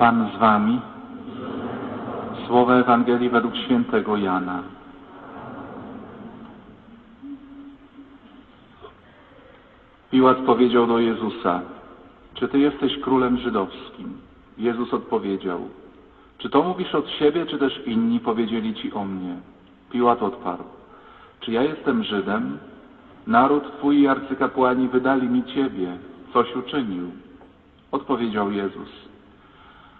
Pan z wami. Słowo Ewangelii według świętego Jana. Piłat powiedział do Jezusa, czy Ty jesteś królem żydowskim? Jezus odpowiedział, czy to mówisz od siebie, czy też inni powiedzieli Ci o mnie? Piłat odparł, czy ja jestem Żydem? Naród Twój i arcykapłani wydali mi Ciebie. Coś uczynił. Odpowiedział Jezus,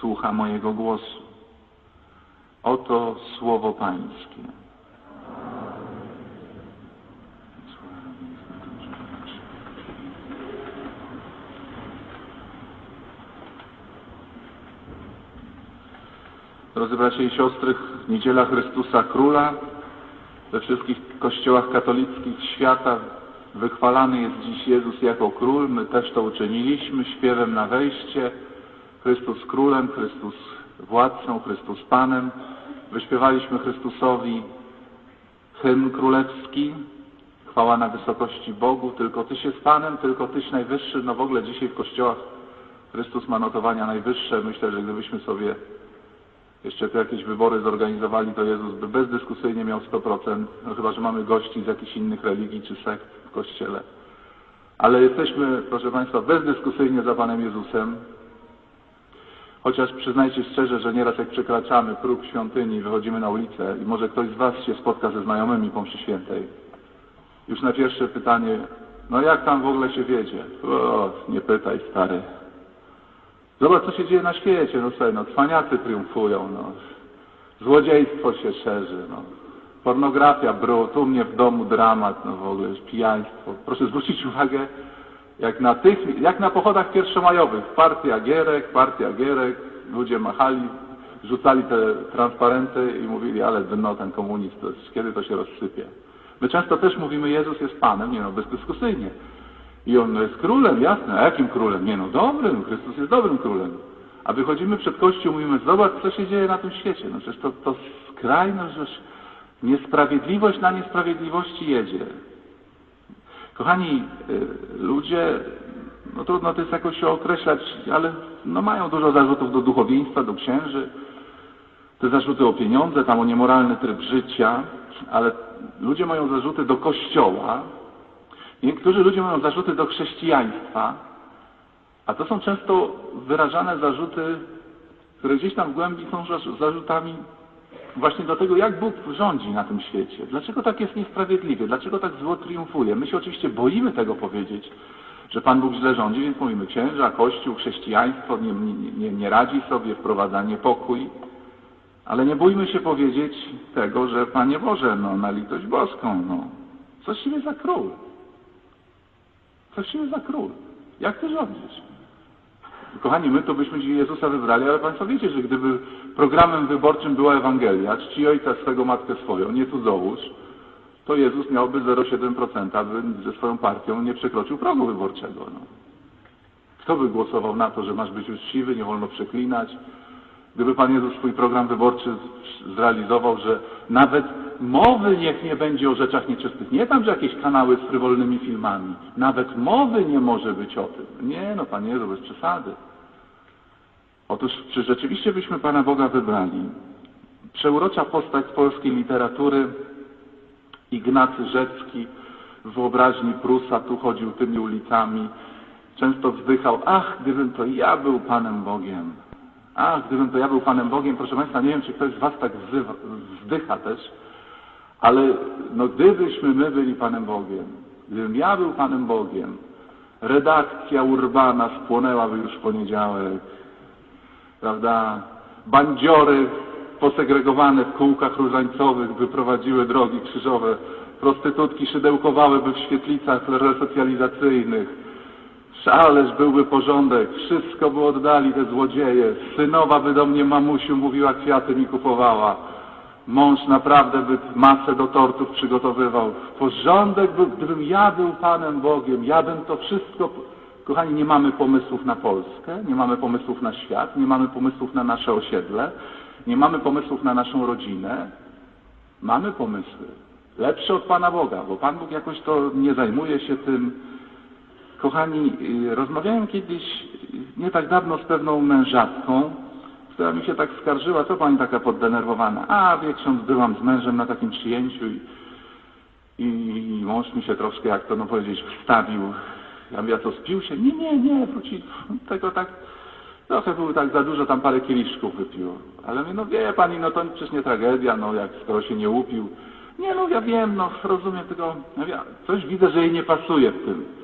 słucha mojego głosu. Oto słowo Pańskie. Drodzy bracia i siostry, Niedziela Chrystusa Króla we wszystkich kościołach katolickich świata wychwalany jest dziś Jezus jako Król. My też to uczyniliśmy śpiewem na wejście. Chrystus Królem, Chrystus Władcą, Chrystus Panem. Wyśpiewaliśmy Chrystusowi hymn królewski. Chwała na wysokości Bogu, tylko Tyś jest Panem, tylko Tyś najwyższy. No w ogóle dzisiaj w kościołach Chrystus ma notowania najwyższe. Myślę, że gdybyśmy sobie jeszcze tu jakieś wybory zorganizowali, to Jezus by bezdyskusyjnie miał 100%, no chyba, że mamy gości z jakichś innych religii czy sekt w Kościele. Ale jesteśmy, proszę Państwa, bezdyskusyjnie za Panem Jezusem. Chociaż przyznajcie szczerze, że nieraz jak przekraczamy próg świątyni, wychodzimy na ulicę i może ktoś z Was się spotka ze znajomymi po mszy świętej. Już na pierwsze pytanie, no jak tam w ogóle się wiedzie? O, nie pytaj, stary. Zobacz, co się dzieje na świecie. No słuchaj, no cwaniacy triumfują, no. Złodziejstwo się szerzy, no. Pornografia, brud, u mnie w domu dramat, no w ogóle, pijaństwo. Proszę zwrócić uwagę, jak na tych, jak na pochodach pierwszomajowych, partia Gierek, partia Gierek, ludzie machali, rzucali te transparenty i mówili, ale dno ten komunizm, to jest, kiedy to się rozsypie. My często też mówimy, Jezus jest Panem, nie no, bezdyskusyjnie. I on jest królem, jasne. A jakim królem? Nie no, dobrym. Chrystus jest dobrym królem. A wychodzimy przed Kościół, mówimy, zobacz, co się dzieje na tym świecie. No przecież to, to skrajność, niesprawiedliwość na niesprawiedliwości jedzie. Kochani y, ludzie, no trudno to jest jakoś określać, ale no mają dużo zarzutów do duchowieństwa, do księży. Te zarzuty o pieniądze, tam o niemoralny tryb życia, ale ludzie mają zarzuty do Kościoła, Niektórzy ludzie mają zarzuty do chrześcijaństwa, a to są często wyrażane zarzuty, które gdzieś tam w głębi są zarzutami właśnie do tego, jak Bóg rządzi na tym świecie. Dlaczego tak jest niesprawiedliwie? Dlaczego tak zło triumfuje? My się oczywiście boimy tego powiedzieć, że Pan Bóg źle rządzi, więc mówimy księża, Kościół, chrześcijaństwo nie, nie, nie radzi sobie, wprowadza niepokój. Ale nie bójmy się powiedzieć tego, że Panie Boże, no na litość boską, no, coś siebie za król. Właściwie za król. Jak ty rządzisz? Kochani, my to byśmy Jezusa wybrali, ale Państwo wiecie, że gdyby programem wyborczym była Ewangelia, czci ojca swego, matkę swoją, nie cudzołóż, to Jezus miałby 0,7%, aby ze swoją partią nie przekroczył progu wyborczego. No. Kto by głosował na to, że masz być uczciwy, nie wolno przeklinać? Gdyby Pan Jezus swój program wyborczy zrealizował, że nawet mowy niech nie będzie o rzeczach nieczystych. Nie tam, że jakieś kanały z frywolnymi filmami. Nawet mowy nie może być o tym. Nie, no Panie Jezu, bez przesady. Otóż, czy rzeczywiście byśmy Pana Boga wybrali? Przeurocza postać polskiej literatury, Ignacy Rzecki, w wyobraźni Prusa, tu chodził tymi ulicami, często wzdychał, ach, gdybym to ja był Panem Bogiem. Ach, gdybym to ja był Panem Bogiem. Proszę Państwa, nie wiem, czy ktoś z Was tak wzywa, wzdycha też, ale no gdybyśmy my byli Panem Bogiem, gdybym ja był Panem Bogiem, redakcja urbana spłonęłaby już w poniedziałek, prawda? Bandziory posegregowane w kółkach różańcowych wyprowadziły drogi krzyżowe, prostytutki szydełkowałyby w świetlicach resocjalizacyjnych, Szależ byłby porządek, wszystko by oddali te złodzieje. Synowa by do mnie mamusiu mówiła, kwiaty mi kupowała. Mąż naprawdę by masę do tortów przygotowywał. Porządek był, gdybym ja był Panem Bogiem, ja bym to wszystko... Kochani, nie mamy pomysłów na Polskę, nie mamy pomysłów na świat, nie mamy pomysłów na nasze osiedle, nie mamy pomysłów na naszą rodzinę. Mamy pomysły. Lepsze od Pana Boga, bo Pan Bóg jakoś to nie zajmuje się tym. Kochani, y, rozmawiałem kiedyś nie tak dawno z pewną mężatką, która mi się tak skarżyła, co pani taka poddenerwowana? A, wie ksiądz, byłam z mężem na takim przyjęciu i, i mąż mi się troszkę, jak to no powiedzieć, wstawił. Ja mówię, co, spił się? Nie, nie, nie, wróci. Tego tak, trochę było tak za dużo, tam parę kieliszków wypił. Ale mówię, no wie pani, no to przecież nie tragedia, no jak skoro się nie upił. Nie, no ja wiem, no rozumiem, tylko ja, coś widzę, że jej nie pasuje w tym.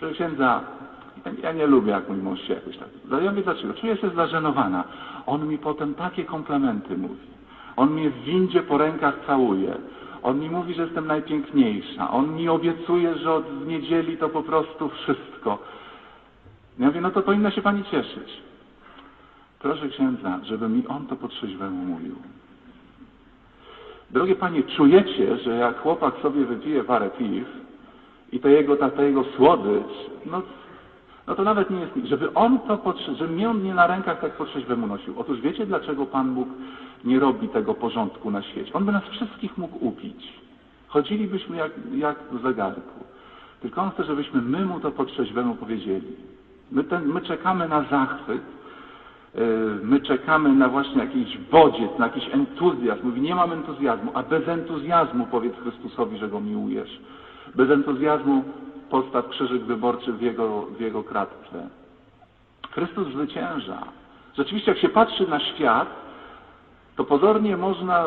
Proszę księdza, ja, nie lubię, jak mój mąż się jakoś tak... Ja mówię, dlaczego? Czuję się zażenowana. On mi potem takie komplementy mówi. On mnie w windzie po rękach całuje. On mi mówi, że jestem najpiękniejsza. On mi obiecuje, że od niedzieli to po prostu wszystko. Ja mówię, no to powinna się pani cieszyć. Proszę księdza, żeby mi on to po trzeźwemu mówił. Drogie panie, czujecie, że jak chłopak sobie wypije parę piw i to jego, ta, ta jego słodycz, no, no to nawet nie jest żeby on to, żeby mnie on nie na rękach tak po trzeźwemu nosił. Otóż wiecie, dlaczego Pan Bóg nie robi tego porządku na świecie? On by nas wszystkich mógł upić. Chodzilibyśmy jak, jak w zegarku. Tylko On chce, żebyśmy my Mu to po trzeźwemu powiedzieli. My, ten, my czekamy na zachwyt, Yy, My czekamy na właśnie jakiś bodziec, na jakiś entuzjazm. Mówi, nie mam entuzjazmu, a bez entuzjazmu powiedz Chrystusowi, że Go miłujesz. Bez entuzjazmu postaw krzyżyk wyborczy w Jego, w jego kratce. Chrystus zwycięża. Rzeczywiście, jak się patrzy na świat, to pozornie można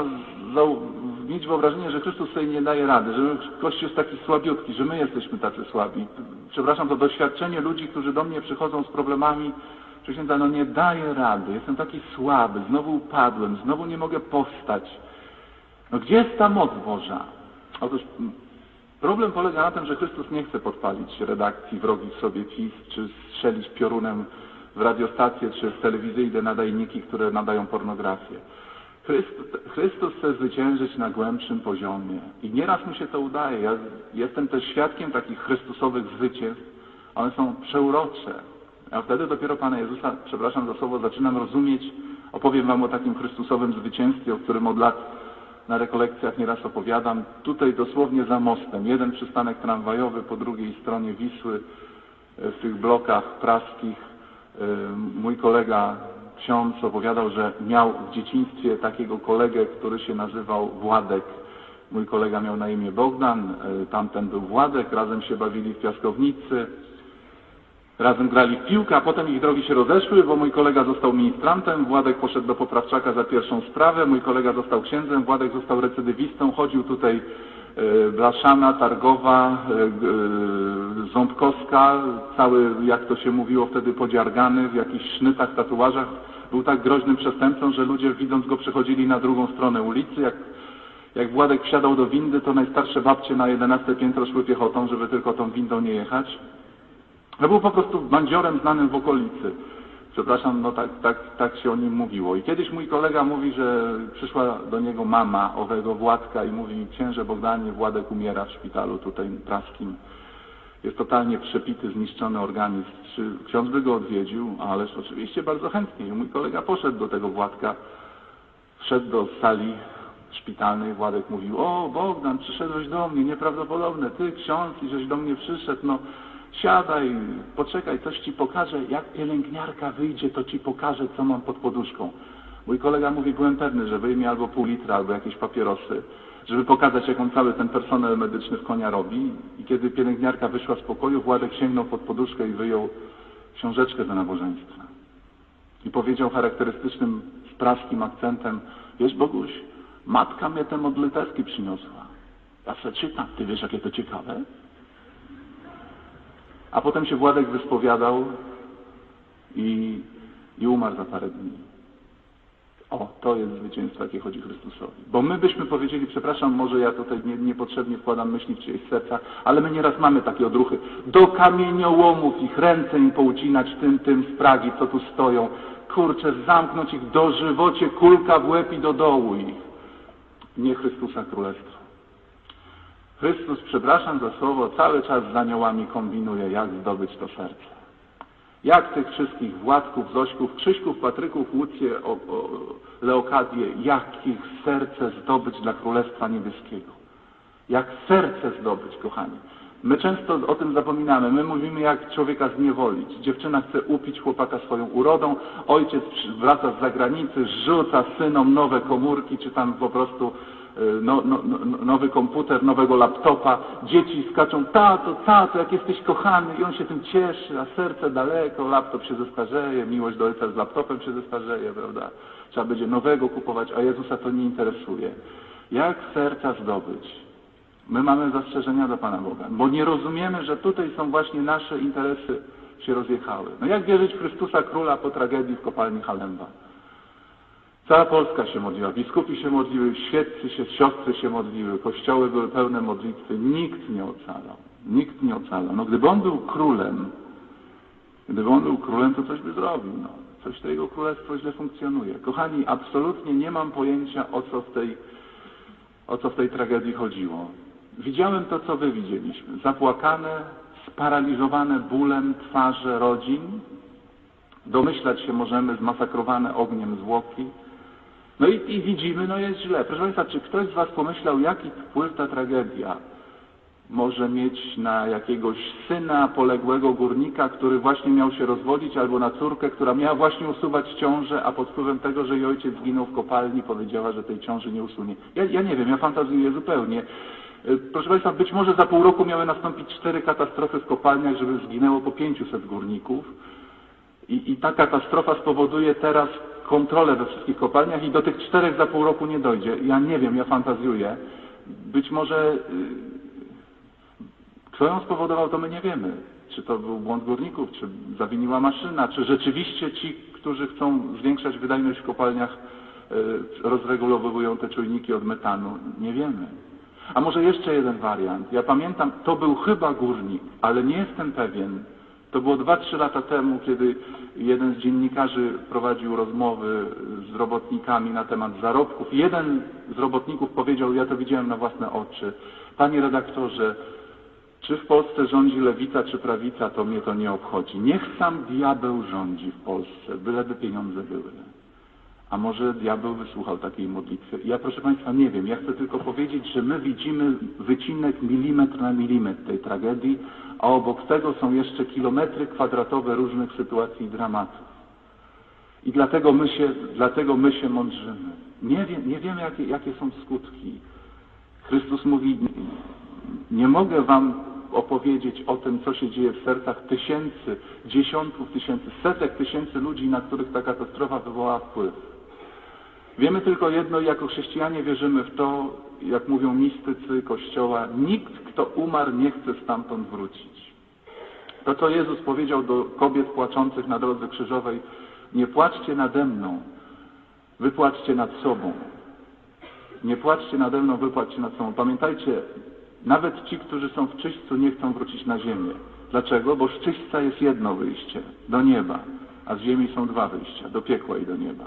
mieć wyobrażenie, że Chrystus sobie nie daje rady, że Kościół jest taki słabiutki, że my jesteśmy tacy słabi. Przepraszam, to doświadczenie ludzi, którzy do mnie przychodzą z problemami, że księdza, no nie daję rady, jestem taki słaby, znowu upadłem, znowu nie mogę powstać. No gdzie jest ta moc Boża? Otóż problem polega na tym, że Chrystus nie chce podpalić redakcji wrogich sobie PiS, czy strzelić piorunem w radiostacje, czy w telewizyjne nadajniki, które nadają pornografię. Chrystus, Chrystus chce zwyciężyć na głębszym poziomie. I nieraz mu się to udaje. Ja jestem też świadkiem takich Chrystusowych zwycięstw. One są przeurocze. A wtedy dopiero Pana Jezusa, przepraszam za słowo, zaczynam rozumieć. Opowiem Wam o takim Chrystusowym zwycięstwie, o którym od lat na rekolekcjach nieraz opowiadam. Tutaj dosłownie za mostem. Jeden przystanek tramwajowy po drugiej stronie Wisły, e, w tych blokach praskich. e, Mój kolega, ksiądz, opowiadał, że miał w dzieciństwie takiego kolegę, który się nazywał Władek. Mój kolega miał na imię Bogdan, e, tamten był Władek, razem się bawili w piaskownicy. Razem grali w piłkę, a potem ich drogi się rozeszły, bo mój kolega został ministrantem, Władek poszedł do poprawczaka za pierwszą sprawę, mój kolega został księdzem, Władek został recydywistą, chodził tutaj e, Blaszana, Targowa, e, e, Ząbkowska, cały, jak to się mówiło wtedy, podziargany, w jakichś sznytach, tatuażach. Był tak groźnym przestępcą, że ludzie widząc go przechodzili na drugą stronę ulicy. Jak, jak Władek wsiadał do windy, to najstarsze babcie na 11 piętro szły piechotą, żeby tylko tą windą nie jechać. No był po prostu bandziorem znanym w okolicy. Przepraszam, no tak, tak, tak się o nim mówiło. I kiedyś mój kolega mówi, że przyszła do niego mama owego Władka i mówi, księże Bogdanie, Władek umiera w szpitalu tutaj praskim. Jest totalnie przepity, zniszczony organizm. Czy ksiądz by go odwiedził? Ależ oczywiście bardzo chętnie. I mój kolega poszedł do tego Władka, wszedł do sali szpitalnej. Władek mówił, o Bogdan, przyszedłeś do mnie, nieprawdopodobne, ty ksiądz i żeś do mnie przyszedł, no siadaj, poczekaj, coś ci pokażę, jak pielęgniarka wyjdzie, to ci pokażę, co mam pod poduszką. Mój kolega mówi, byłem pewny, że wyjmie albo pół litra, albo jakieś papierosy, żeby pokazać, jak on cały ten personel medyczny w konia robi. I kiedy pielęgniarka wyszła z pokoju, Władek sięgnął pod poduszkę i wyjął książeczkę do nabożeństwa. I powiedział charakterystycznym, praskim akcentem, wiesz Boguś, matka mnie te modlitewki przyniosła. Ja se czytam, ty wiesz, jakie to ciekawe? A potem się Władek wyspowiadał i, i umarł za parę dni. O, to jest zwycięstwo, jakie chodzi Chrystusowi. Bo my byśmy powiedzieli, przepraszam, może ja tutaj nie, niepotrzebnie wkładam myśli w czyjeś serca, ale my nieraz mamy takie odruchy. Do kamieniołomów ich ręce im poucinać tym, tym z Pragi, co tu stoją. Kurczę, zamknąć ich do żywocie, kulka w łeb i do dołu ich. Nie Chrystusa Królestwa. Chrystus, przepraszam za słowo, cały czas z aniołami kombinuje, jak zdobyć to serce. Jak tych wszystkich Władków, Zośków, Krzyśków, Patryków, Łucję, o, o, jak ich serce zdobyć dla Królestwa Niebieskiego? Jak serce zdobyć, kochani? My często o tym zapominamy. My mówimy, jak człowieka zniewolić. Dziewczyna chce upić chłopaka swoją urodą, ojciec wraca z zagranicy, rzuca synom nowe komórki, czy tam po prostu no, no, no, nowy komputer, nowego laptopa. Dzieci skaczą, tato, tato, jak jesteś kochany i on się tym cieszy, a serce daleko, laptop się zestarzeje, miłość do ojca z laptopem się zestarzeje, prawda? Trzeba będzie nowego kupować, a Jezusa to nie interesuje. Jak serca zdobyć? My mamy zastrzeżenia do Pana Boga, bo nie rozumiemy, że tutaj są właśnie nasze interesy się rozjechały. No jak wierzyć w Chrystusa Króla po tragedii w kopalni Halemba? Cała Polska się modliła, biskupi się modliły, świeccy się, siostry się modliły, kościoły były pełne modlitwy. Nikt nie ocalał. Nikt nie ocalał. No gdyby on był królem, gdyby on był królem, to coś by zrobił. No. Coś to jego królestwo źle funkcjonuje. Kochani, absolutnie nie mam pojęcia, o co w tej, o co w tej tragedii chodziło. Widziałem to, co wy widzieliśmy. Zapłakane, sparaliżowane bólem twarze rodzin. Domyślać się możemy, zmasakrowane ogniem zwłoki. No i, i widzimy, no jest źle. Proszę Państwa, czy ktoś z Was pomyślał, jaki wpływ ta tragedia może mieć na jakiegoś syna poległego górnika, który właśnie miał się rozwodzić, albo na córkę, która miała właśnie usuwać ciążę, a pod wpływem tego, że jej ojciec zginął w kopalni, powiedziała, że tej ciąży nie usunie. Ja, ja nie wiem, ja fantazjuję zupełnie. Y, Proszę Państwa, być może za pół roku miały nastąpić cztery katastrofy w kopalniach, żeby zginęło po 500 górników. I, I ta katastrofa spowoduje teraz kontrolę we wszystkich kopalniach i do tych czterech za pół roku nie dojdzie. Ja nie wiem, ja fantazjuję. Być może y, kto ją spowodował, to my nie wiemy. Czy to był błąd górników, czy zawiniła maszyna, czy rzeczywiście ci, którzy chcą zwiększać wydajność w kopalniach, y, rozregulowują te czujniki od metanu. Nie wiemy. A może jeszcze jeden wariant. Ja pamiętam, to był chyba górnik, ale nie jestem pewien. To było 2-3 lata temu, kiedy jeden z dziennikarzy prowadził rozmowy z robotnikami na temat zarobków. Jeden z robotników powiedział, ja to widziałem na własne oczy, panie redaktorze, czy w Polsce rządzi lewica czy prawica, to mnie to nie obchodzi. Niech sam diabeł rządzi w Polsce, byleby pieniądze były. A może diabeł wysłuchał takiej modlitwy? Ja proszę Państwa nie wiem, ja chcę tylko powiedzieć, że my widzimy wycinek milimetr na milimetr tej tragedii, a obok tego są jeszcze kilometry kwadratowe różnych sytuacji i dramatów. I dlatego my się, dlatego my się mądrzymy. Nie, wie, nie wiemy, jakie, jakie są skutki. Chrystus mówi, nie mogę Wam opowiedzieć o tym, co się dzieje w sercach tysięcy, dziesiątków tysięcy, setek tysięcy ludzi, na których ta katastrofa wywołała wpływ. Wiemy tylko jedno i jako chrześcijanie wierzymy w to, jak mówią mistycy Kościoła, nikt, kto umarł, nie chce stamtąd wrócić. To, co Jezus powiedział do kobiet płaczących na drodze krzyżowej, nie płaczcie nade mną, wypłaczcie nad sobą. Nie płaczcie nade mną, wypłaczcie nad sobą. Pamiętajcie, nawet ci, którzy są w czyśćcu, nie chcą wrócić na ziemię. Dlaczego? Bo z czyśćca jest jedno wyjście, do nieba, a z ziemi są dwa wyjścia, do piekła i do nieba.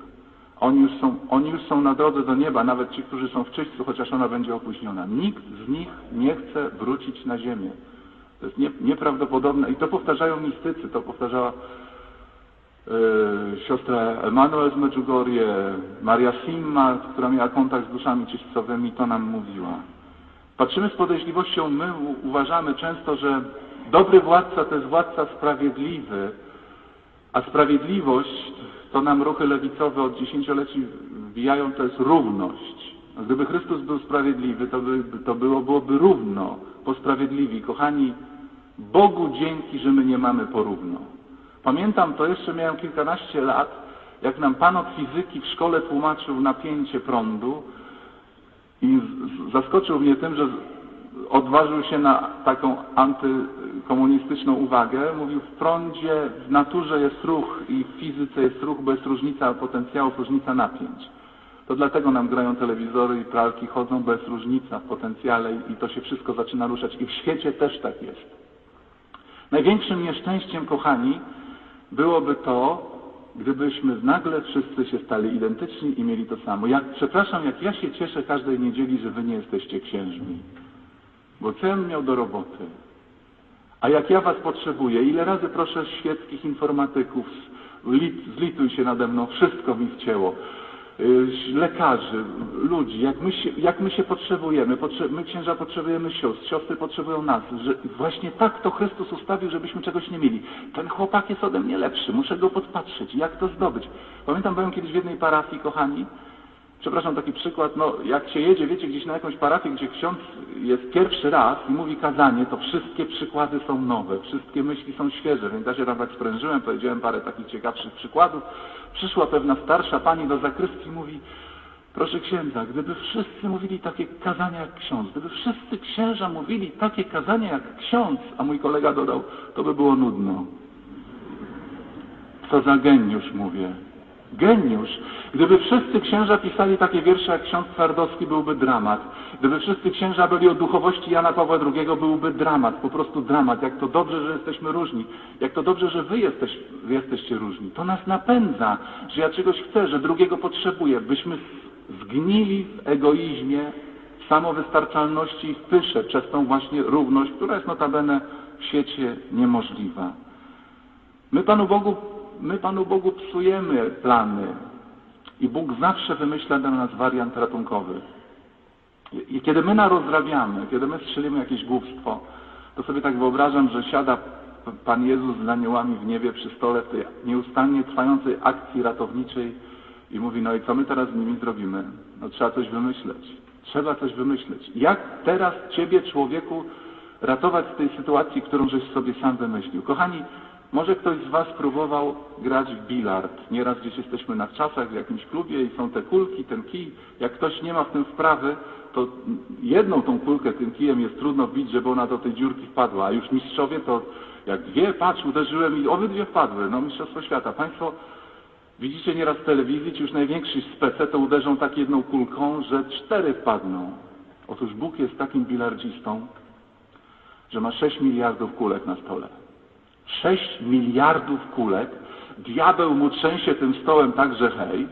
Oni już, są, oni już są na drodze do nieba, nawet ci, którzy są w czyśćcu, chociaż ona będzie opóźniona. Nikt z nich nie chce wrócić na ziemię. To jest nie, nieprawdopodobne. I to powtarzają mistycy, to powtarzała e, siostra Emanuel z Medjugorje, Maria Simma, która miała kontakt z duszami czyśćcowymi, to nam mówiła. Patrzymy z podejrzliwością, my uważamy często, że dobry władca to jest władca sprawiedliwy, a sprawiedliwość, to nam ruchy lewicowe od dziesięcioleci wbijają, to jest równość. Gdyby Chrystus był sprawiedliwy, to, by, to było, byłoby równo, posprawiedliwi. Kochani, Bogu dzięki, że my nie mamy porówno. Pamiętam, to jeszcze miałem kilkanaście lat, jak nam pan od fizyki w szkole tłumaczył napięcie prądu i zaskoczył mnie tym, że odważył się na taką antykomunistyczną uwagę. Mówił, w prądzie, w naturze jest ruch i w fizyce jest ruch, bo jest różnica potencjałów, różnica napięć. To dlatego nam grają telewizory i pralki chodzą, bo jest różnica w potencjale i to się wszystko zaczyna ruszać. I w świecie też tak jest. Największym nieszczęściem, kochani, byłoby to, gdybyśmy nagle wszyscy się stali identyczni i mieli to samo. Jak, przepraszam, jak ja się cieszę każdej niedzieli, że wy nie jesteście księżmi. Bo co ja miał do roboty? A jak ja was potrzebuję, ile razy proszę świeckich informatyków, lit, zlituj się nade mną, wszystko mi wcięło. Yy, Lekarzy, ludzi, jak my się, jak my się potrzebujemy, Potrze my księża potrzebujemy sióstr, siostry potrzebują nas, że właśnie tak to Chrystus ustawił, żebyśmy czegoś nie mieli. Ten chłopak jest ode mnie lepszy, muszę go podpatrzeć, jak to zdobyć. Pamiętam, byłem kiedyś w jednej parafii, kochani, Przepraszam, taki przykład, no jak się jedzie, wiecie, gdzieś na jakąś parafię, gdzie ksiądz jest pierwszy raz i mówi kazanie, to wszystkie przykłady są nowe, wszystkie myśli są świeże, więc ja się tam tak sprężyłem, powiedziałem parę takich ciekawszych przykładów. Przyszła pewna starsza pani do zakrystii i mówi, proszę księdza, gdyby wszyscy mówili takie kazania jak ksiądz, gdyby wszyscy księża mówili takie kazania jak ksiądz, a mój kolega dodał, to by było nudno. Co za geniusz, mówię. Geniusz. Gdyby wszyscy księża pisali takie wiersze jak ksiądz Twardowski, byłby dramat. Gdyby wszyscy księża byli o duchowości Jana Pawła II, byłby dramat, po prostu dramat. Jak to dobrze, że jesteśmy różni. Jak to dobrze, że wy, jesteś, wy jesteście różni. To nas napędza, że ja czegoś chcę, że drugiego potrzebuję. Byśmy zgnili w egoizmie, w samowystarczalności i w pysze przez tą właśnie równość, która jest notabene w świecie niemożliwa. My Panu Bogu, my Panu Bogu psujemy plany i Bóg zawsze wymyśla dla nas wariant ratunkowy. I kiedy my narozrabiamy, kiedy my strzelimy jakieś głupstwo, to sobie tak wyobrażam, że siada Pan Jezus z aniołami w niebie przy stole w tej nieustannie trwającej akcji ratowniczej i mówi, no i co my teraz z nimi zrobimy? No trzeba coś wymyśleć. Trzeba coś wymyśleć. Jak teraz Ciebie, człowieku, ratować z tej sytuacji, którą żeś sobie sam wymyślił? Kochani, może ktoś z Was próbował grać w bilard. Nieraz gdzieś jesteśmy na czasach w jakimś klubie i są te kulki, ten kij. Jak ktoś nie ma w tym wprawy, to jedną tą kulkę tym kijem jest trudno wbić, żeby ona do tej dziurki wpadła. A już mistrzowie to jak dwie, patrz, uderzyłem i obydwie wpadły. No mistrzostwo świata. Państwo widzicie nieraz w telewizji, ci już najwięksi spece to uderzą tak jedną kulką, że cztery wpadną. Otóż Bóg jest takim bilardzistą, że ma 6 miliardów kulek na stole. 6 miliardów kulek, diabeł mu trzęsie tym stołem tak, że hej,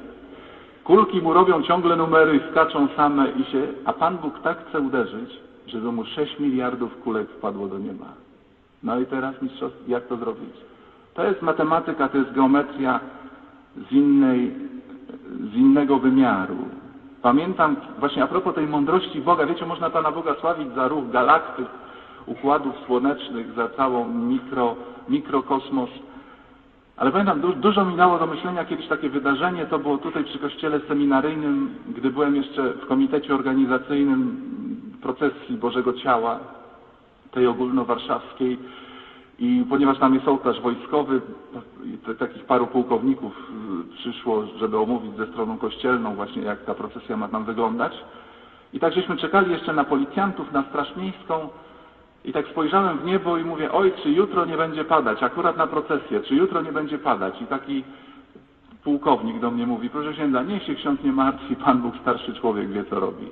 kulki mu robią ciągle numery skaczą same i się, a Pan Bóg tak chce uderzyć, żeby mu 6 miliardów kulek wpadło do nieba. No i teraz mistrzostwo, jak to zrobić? To jest matematyka, to jest geometria z, innej, z innego wymiaru. Pamiętam właśnie a propos tej mądrości Boga, wiecie, można Pana Boga sławić za ruch galaktyk, układów słonecznych, za całą mikro, mikrokosmos. Ale pamiętam, du dużo mi dało do myślenia kiedyś takie wydarzenie, to było tutaj przy kościele seminaryjnym, gdy byłem jeszcze w komitecie organizacyjnym procesji Bożego Ciała, tej ogólnowarszawskiej i ponieważ tam jest ołtarz wojskowy, takich paru pułkowników y, przyszło, żeby omówić ze stroną kościelną właśnie jak ta procesja ma tam wyglądać. I tak żeśmy czekali jeszcze na policjantów, na straż miejską, i tak spojrzałem w niebo i mówię, oj, czy jutro nie będzie padać, akurat na procesję, czy jutro nie będzie padać. I taki pułkownik do mnie mówi, proszę księdza, niech się ksiądz nie martwi, Pan Bóg, starszy człowiek wie, co robi.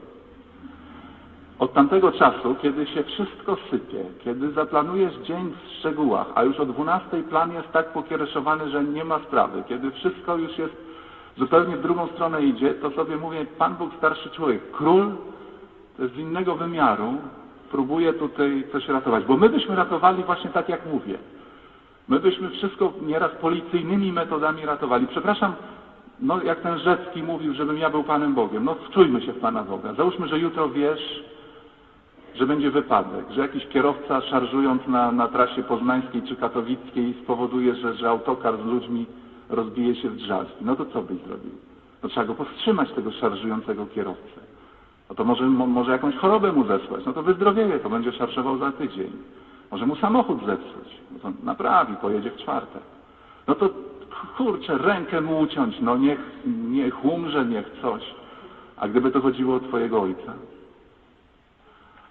Od tamtego czasu, kiedy się wszystko sypie, kiedy zaplanujesz dzień w szczegółach, a już o 12 plan jest tak pokiereszowany, że nie ma sprawy, kiedy wszystko już jest zupełnie w drugą stronę idzie, to sobie mówię, Pan Bóg, starszy człowiek, król to jest z innego wymiaru, próbuje tutaj coś ratować. Bo my byśmy ratowali właśnie tak, jak mówię. My byśmy wszystko nieraz policyjnymi metodami ratowali. Przepraszam, no jak ten Rzecki mówił, żebym ja był Panem Bogiem. No wczujmy się w Pana Boga. Załóżmy, że jutro wiesz, że będzie wypadek, że jakiś kierowca szarżując na, na trasie poznańskiej czy katowickiej spowoduje, że, że autokar z ludźmi rozbije się w drzazgi. No to co byś zrobił? No trzeba go powstrzymać, tego szarżującego kierowcę. No to może, mo, może jakąś chorobę mu zesłać. No to wyzdrowieje, to będzie szarżował za tydzień. Może mu samochód zepsuć. No to naprawi, pojedzie w czwartek. No to kurczę, rękę mu uciąć. No niech, niech umrze, niech coś. A gdyby to chodziło o twojego ojca?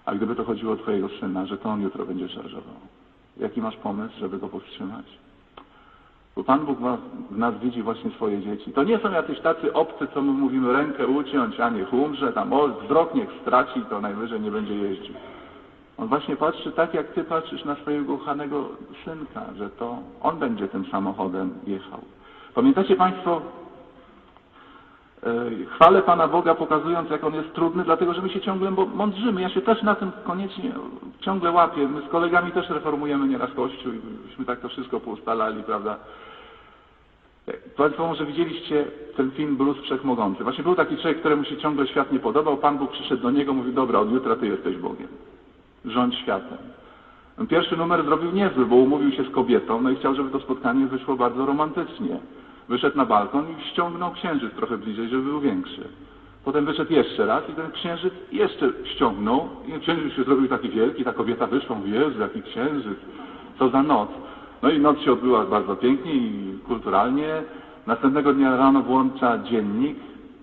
A gdyby to chodziło o twojego syna, że to on jutro będzie szarżował? Jaki masz pomysł, żeby go powstrzymać? Bo Pan Bóg ma, w nas widzi właśnie swoje dzieci. To nie są jacyś tacy obcy, co my mówimy rękę uciąć, a niech umrze, tam o, wzrok niech straci, to najwyżej nie będzie jeździł. On właśnie patrzy tak, jak Ty patrzysz na swojego kochanego synka, że to on będzie tym samochodem jechał. Pamiętacie Państwo, chwalę Pana Boga pokazując, jak On jest trudny, dlatego, że my się ciągle mądrzymy. Ja się też na tym koniecznie ciągle łapię. My z kolegami też reformujemy nieraz Kościół i byśmy tak to wszystko poustalali, prawda? Państwo może widzieliście ten film Blues Wszechmogący. Właśnie był taki człowiek, któremu się ciągle świat nie podobał. Pan Bóg przyszedł do niego, mówi, dobra, od jutra Ty jesteś Bogiem. Rządź światem. Pierwszy numer zrobił niezły, bo umówił się z kobietą, no i chciał, żeby to spotkanie wyszło bardzo romantycznie. Wyszedł na balkon i ściągnął księżyc trochę bliżej, żeby był większy. Potem wyszedł jeszcze raz i ten księżyc jeszcze ściągnął i księżyc się zrobił taki wielki, ta kobieta wyszła, mówi, Jezu, jaki księżyc, co za noc. No i noc się odbyła bardzo pięknie i kulturalnie. Następnego dnia rano włącza dziennik,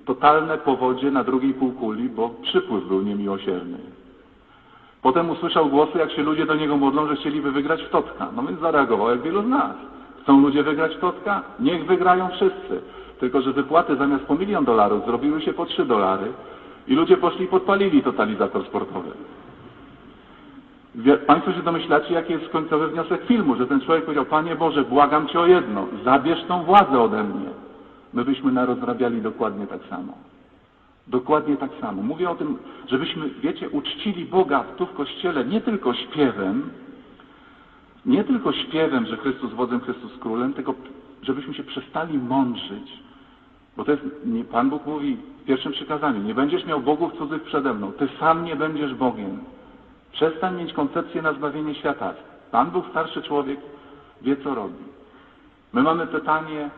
totalne powodzie na drugiej półkuli, bo przypływ był niemiłosierny. Potem usłyszał głosy, jak się ludzie do niego modlą, że chcieliby wygrać w Totka. No więc zareagował jak wielu z nas. Chcą ludzie wygrać Totka? Niech wygrają wszyscy. Tylko, że wypłaty zamiast po milion dolarów zrobiły się po trzy dolary i ludzie poszli i podpalili totalizator sportowy. Państwo się domyślacie, jaki jest końcowy wniosek filmu, że ten człowiek powiedział, Panie Boże, błagam Cię o jedno, zabierz tą władzę ode mnie. My byśmy narozrabiali dokładnie tak samo. Dokładnie tak samo. Mówię o tym, żebyśmy, wiecie, uczcili Boga tu w Kościele nie tylko śpiewem, nie tylko śpiewem, że Chrystus wodzem, Chrystus królem, tylko żebyśmy się przestali mądrzyć. Bo to jest, nie, Pan Bóg mówi w pierwszym przykazaniu, nie będziesz miał bogów cudzych przede mną, ty sam nie będziesz Bogiem. Przestań mieć koncepcję na zbawienie świata. Pan Bóg, starszy człowiek, wie co robi. My mamy pytanie,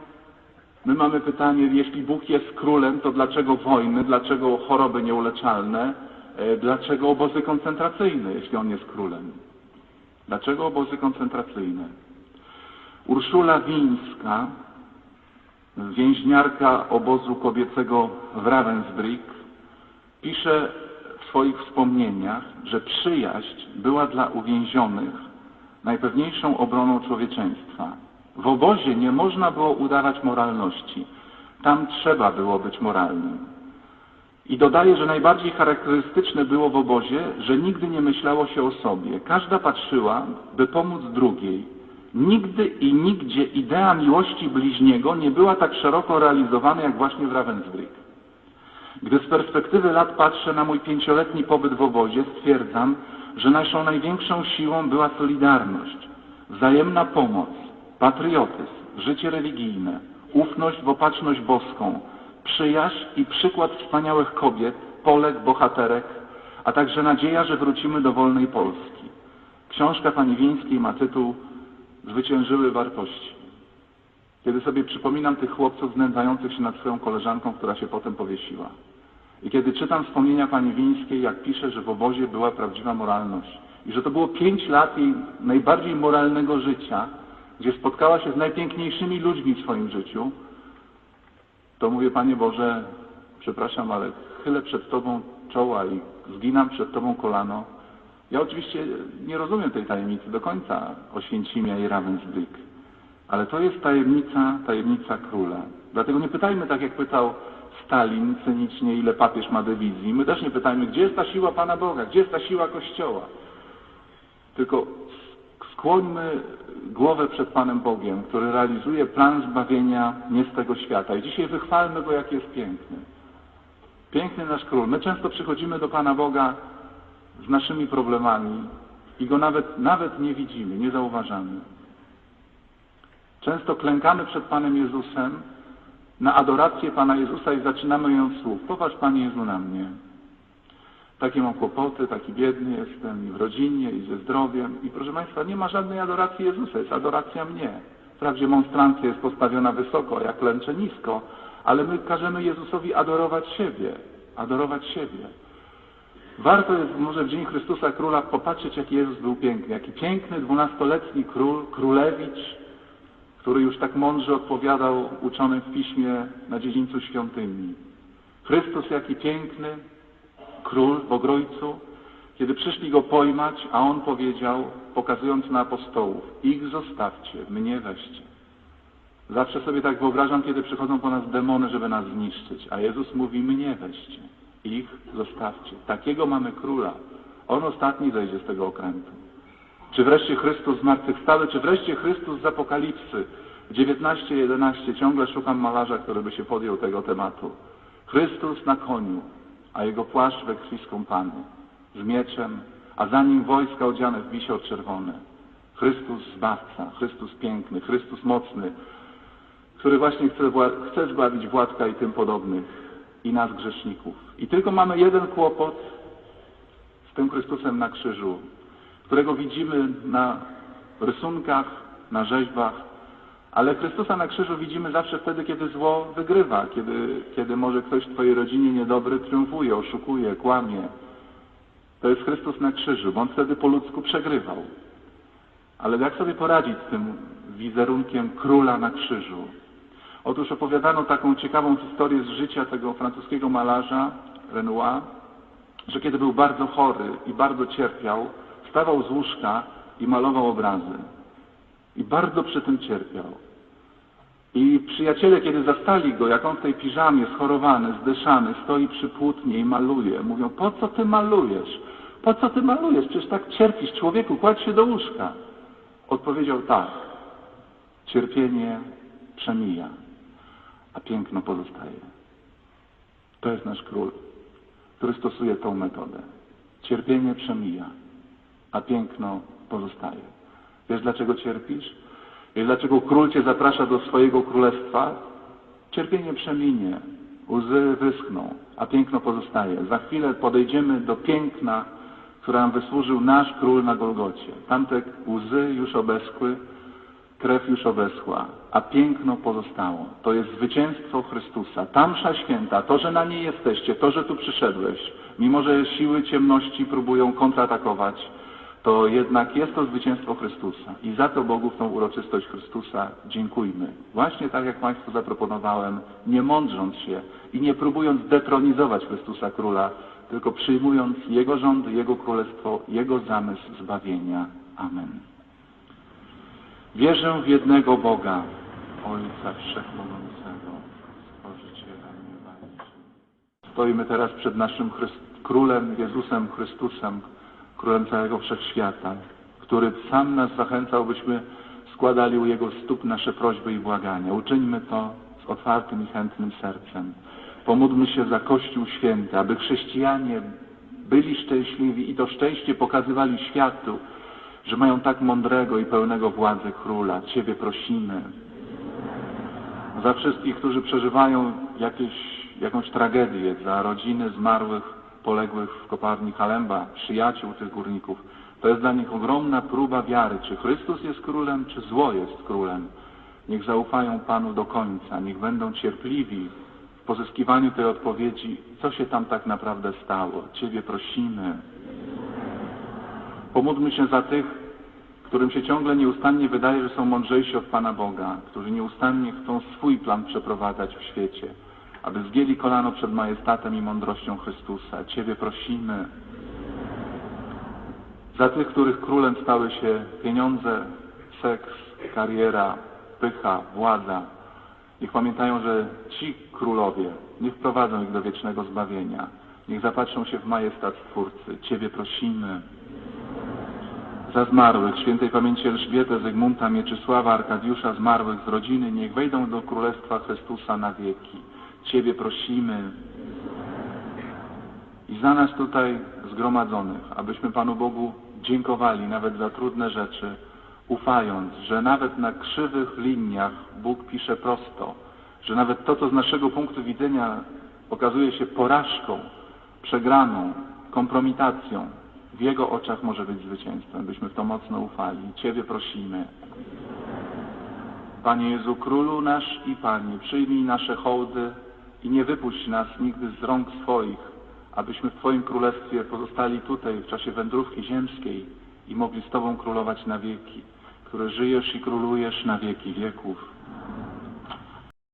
my mamy pytanie, jeśli Bóg jest królem, to dlaczego wojny, dlaczego choroby nieuleczalne, e, dlaczego obozy koncentracyjne, jeśli On jest królem? Dlaczego obozy koncentracyjne? Urszula Wińska, więźniarka obozu kobiecego w Ravensbrück, pisze w swoich wspomnieniach, że przyjaźń była dla uwięzionych najpewniejszą obroną człowieczeństwa. W obozie nie można było udawać moralności. Tam trzeba było być moralnym. I dodaje, że najbardziej charakterystyczne było w obozie, że nigdy nie myślało się o sobie. Każda patrzyła, by pomóc drugiej. Nigdy i nigdzie idea miłości bliźniego nie była tak szeroko realizowana jak właśnie w Ravensbrück. Gdy z perspektywy lat patrzę na mój pięcioletni pobyt w obozie, stwierdzam, że naszą największą siłą była solidarność, wzajemna pomoc, patriotyzm, życie religijne, ufność w opatrzność boską, przyjaźń i przykład wspaniałych kobiet, Polek, bohaterek, a także nadzieja, że wrócimy do wolnej Polski. Książka pani Wińskiej ma tytuł Zwyciężyły wartości. Kiedy sobie przypominam tych chłopców znęcających się nad swoją koleżanką, która się potem powiesiła. I kiedy czytam wspomnienia pani Wińskiej, jak pisze, że w obozie była prawdziwa moralność. I że to było pięć lat jej najbardziej moralnego życia, gdzie spotkała się z najpiękniejszymi ludźmi w swoim życiu, to mówię, Panie Boże, przepraszam, ale chylę przed Tobą czoła i zginam przed Tobą kolano. Ja oczywiście nie rozumiem tej tajemnicy do końca Oświęcimia i Ravensbrück. Ale to jest tajemnica, tajemnica króla. Dlatego nie pytajmy tak, jak pytał Stalin cynicznie, ile papież ma dywizji. My też nie pytajmy, gdzie jest ta siła Pana Boga, gdzie jest ta siła Kościoła. Tylko skłońmy głowę przed Panem Bogiem, który realizuje plan zbawienia nie z tego świata. I dzisiaj wychwalmy Go, jaki jest piękny. Piękny nasz król. My często przychodzimy do Pana Boga z naszymi problemami i Go nawet, nawet nie widzimy, nie zauważamy. Często klękamy przed Panem Jezusem na adorację Pana Jezusa i zaczynamy ją słów. Popatrz Panie Jezu na mnie. Takie mam kłopoty, taki biedny jestem i w rodzinie, i ze zdrowiem. I proszę Państwa, nie ma żadnej adoracji Jezusa, jest adoracja mnie. Wprawdzie monstrancja jest postawiona wysoko, ja klęczę nisko, ale my każemy Jezusowi adorować siebie, adorować siebie. Warto jest może w Dzień Chrystusa Króla popatrzeć, jaki Jezus był piękny, jaki piękny dwunastoletni król, królewicz, który już tak mądrze odpowiadał uczonym w piśmie na dziedzińcu świątyni. Chrystus jaki piękny, król w Ogrojcu, kiedy przyszli go pojmać, a on powiedział, pokazując na apostołów, ich zostawcie, mnie weźcie. Zawsze sobie tak wyobrażam, kiedy przychodzą po nas demony, żeby nas zniszczyć. A Jezus mówi, mnie weźcie. Ich zostawcie. Takiego mamy króla. On ostatni zejdzie z tego okrętu. Czy wreszcie Chrystus zmartwychwstały, czy wreszcie Chrystus z Apokalipsy. W 19.11 ciągle szukam malarza, który by się podjął tego tematu. Chrystus na koniu, a jego płaszcz we krwi skąpany, z mieczem, a za nim wojska odziane w wisior czerwone. Chrystus Zbawca, Chrystus piękny, Chrystus mocny, który właśnie chce, chce zbawić Władka i tym podobnych, i nas grzeszników. I tylko mamy jeden kłopot z tym Chrystusem na krzyżu, którego widzimy na rysunkach, na rzeźbach, ale Chrystusa na krzyżu widzimy zawsze wtedy, kiedy zło wygrywa, kiedy, kiedy może ktoś w Twojej rodzinie niedobry triumfuje, oszukuje, kłamie. To jest Chrystus na krzyżu, bo On wtedy po ludzku przegrywał. Ale jak sobie poradzić z tym wizerunkiem króla na krzyżu? Otóż opowiadano taką ciekawą historię z życia tego francuskiego malarza Renoir, że kiedy był bardzo chory i bardzo cierpiał, wstawał z łóżka i malował obrazy. I bardzo przy tym cierpiał. I przyjaciele, kiedy zastali go, jak on w tej piżamie, schorowany, zdyszany, stoi przy płótnie i maluje, mówią, po co ty malujesz? Po co ty malujesz? Przecież tak cierpisz, człowieku, kładź się do łóżka. Odpowiedział tak, cierpienie przemija, a piękno pozostaje. To jest nasz król, który stosuje tą metodę. Cierpienie przemija, a piękno pozostaje. Wiesz dlaczego cierpisz? Wiesz dlaczego król cię zaprasza do swojego królestwa? Cierpienie przeminie, łzy wyschną, a piękno pozostaje. Za chwilę podejdziemy do piękna, które nam wysłużył nasz król na Golgocie. Tamte łzy już obeschły, krew już obeschła, a piękno pozostało. To jest zwycięstwo Chrystusa. Ta msza święta, to, że na niej jesteście, to, że tu przyszedłeś, mimo że siły ciemności próbują kontratakować, to jednak jest to zwycięstwo Chrystusa. I za to Bogu w tą uroczystość Chrystusa dziękujmy. Właśnie tak jak Państwu zaproponowałem, nie mądrząc się i nie próbując detronizować Chrystusa Króla, tylko przyjmując Jego rządy, Jego królestwo, Jego zamysł zbawienia. Amen. Wierzę w jednego Boga, Ojca Wszechmogącego, Stworzyciela nieba. Stoimy teraz przed naszym Chryst- Królem Jezusem Chrystusem, Królem całego Wszechświata, który sam nas zachęcał, byśmy składali u Jego stóp nasze prośby i błagania. Uczyńmy to z otwartym i chętnym sercem. Pomódlmy się za Kościół Święty, aby chrześcijanie byli szczęśliwi i to szczęście pokazywali światu, że mają tak mądrego i pełnego władzy Króla. Ciebie prosimy. Za wszystkich, którzy przeżywają jakieś, jakąś tragedię, za rodziny zmarłych, poległych w kopalni Halemba, przyjaciół tych górników. To jest dla nich ogromna próba wiary, czy Chrystus jest królem, czy zło jest królem. Niech zaufają Panu do końca, niech będą cierpliwi w pozyskiwaniu tej odpowiedzi, co się tam tak naprawdę stało. Ciebie prosimy. Pomódlmy się za tych, którym się ciągle nieustannie wydaje, że są mądrzejsi od Pana Boga, którzy nieustannie chcą swój plan przeprowadzać w świecie, aby zgięli kolano przed majestatem i mądrością Chrystusa. Ciebie prosimy. Za tych, których królem stały się pieniądze, seks, kariera, pycha, władza. Niech pamiętają, że ci królowie nie wprowadzą ich do wiecznego zbawienia. Niech zapatrzą się w majestat Stwórcy. Ciebie prosimy za zmarłych, świętej pamięci Elżbietę, Zygmunta, Mieczysława, Arkadiusza, zmarłych z rodziny, niech wejdą do Królestwa Chrystusa na wieki. Ciebie prosimy i za nas tutaj zgromadzonych, abyśmy Panu Bogu dziękowali nawet za trudne rzeczy, ufając, że nawet na krzywych liniach Bóg pisze prosto, że nawet to, co z naszego punktu widzenia okazuje się porażką, przegraną, kompromitacją, w Jego oczach może być zwycięstwem, byśmy w to mocno ufali. Ciebie prosimy. Panie Jezu, Królu nasz i Panie, przyjmij nasze hołdy i nie wypuść nas nigdy z rąk swoich, abyśmy w Twoim Królestwie pozostali tutaj w czasie wędrówki ziemskiej i mogli z Tobą królować na wieki, który żyjesz i królujesz na wieki wieków.